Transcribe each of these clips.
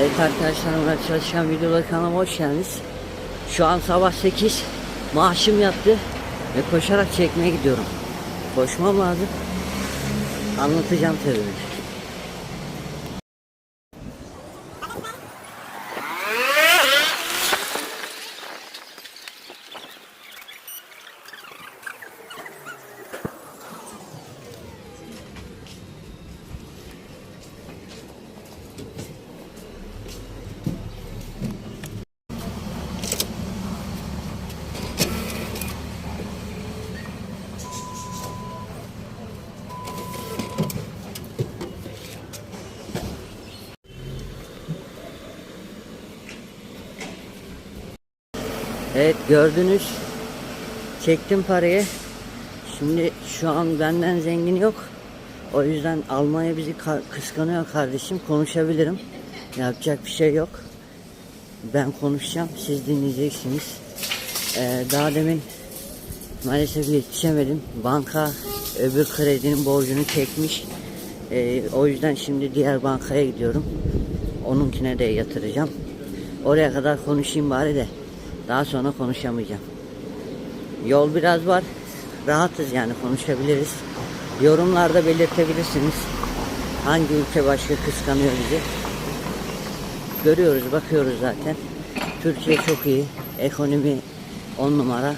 Evet arkadaşlar Ömer Çalışkan videoda kanalıma hoş geldiniz. Şu an sabah 8 maaşım yattı ve koşarak çekmeye gidiyorum. Koşmam lazım. Anlatacağım tabii. Evet gördünüz. Çektim parayı. Şimdi şu an benden zengin yok. O yüzden Almanya bizi ka- kıskanıyor kardeşim. Konuşabilirim. Yapacak bir şey yok. Ben konuşacağım. Siz dinleyeceksiniz. Ee, daha demin maalesef yetişemedim. Banka öbür kredinin borcunu çekmiş. Ee, o yüzden şimdi diğer bankaya gidiyorum. Onunkine de yatıracağım. Oraya kadar konuşayım bari de. Daha sonra konuşamayacağım. Yol biraz var. Rahatız yani konuşabiliriz. Yorumlarda belirtebilirsiniz. Hangi ülke başka kıskanıyor bizi? Görüyoruz, bakıyoruz zaten. Türkiye çok iyi. Ekonomi on numara.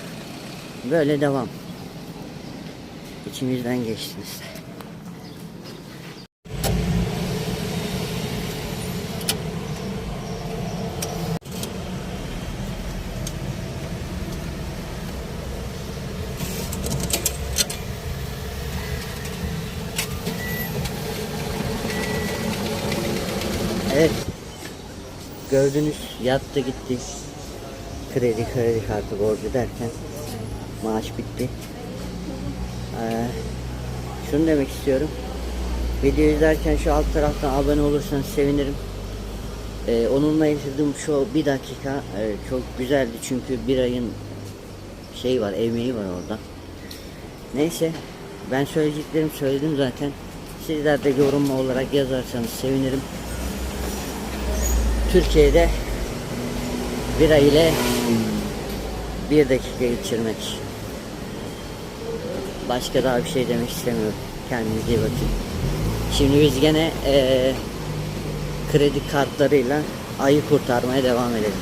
Böyle devam. İçimizden geçtiniz. Evet. Gördünüz yattı gitti. Kredi kredi kartı borcu derken maaş bitti. Ee, şunu demek istiyorum. Video izlerken şu alt taraftan abone olursanız sevinirim. Ee, onunla yaşadığım şu bir dakika e, çok güzeldi çünkü bir ayın şey var, emeği var orada. Neyse ben söyleyeceklerimi söyledim zaten. Sizler de yorum olarak yazarsanız sevinirim. Türkiye'de bira ile bir dakika geçirmek. Başka daha bir şey demek istemiyorum. Kendinize iyi bakın. Şimdi biz gene eee kredi kartlarıyla ayı kurtarmaya devam edelim.